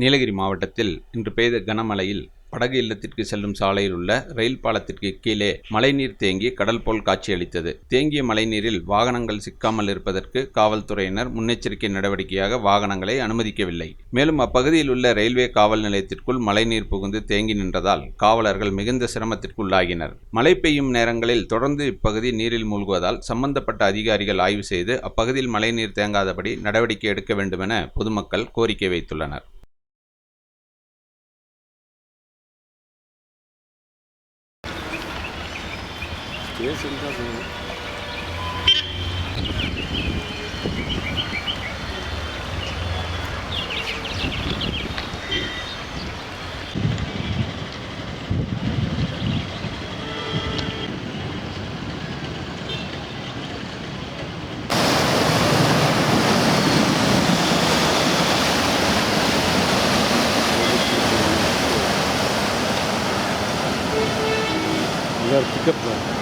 நீலகிரி மாவட்டத்தில் இன்று பெய்த கனமழையில் படகு இல்லத்திற்கு செல்லும் சாலையில் உள்ள ரயில் பாலத்திற்கு கீழே மழைநீர் தேங்கி கடல் போல் காட்சியளித்தது தேங்கிய மழைநீரில் வாகனங்கள் சிக்காமல் இருப்பதற்கு காவல்துறையினர் முன்னெச்சரிக்கை நடவடிக்கையாக வாகனங்களை அனுமதிக்கவில்லை. மேலும் அப்பகுதியில் உள்ள ரயில்வே காவல் நிலையத்திற்குள் மழைநீர் புகுந்து தேங்கி நின்றதால் காவலர்கள் மிகுந்த சிரமத்திற்குள்ளாகினர். மழை பெய்யும் நேரங்களில் தொடர்ந்து இப்பகுதி நீரில் மூழ்குவதால் சம்பந்தப்பட்ட அதிகாரிகள் ஆய்வு செய்து அப்பகுதியில் மழைநீர் தேங்காதபடி நடவடிக்கை எடுக்க வேண்டுமென பொதுமக்கள் கோரிக்கை வைத்துள்ளனர். 제 생각은 Güzel pick-up var.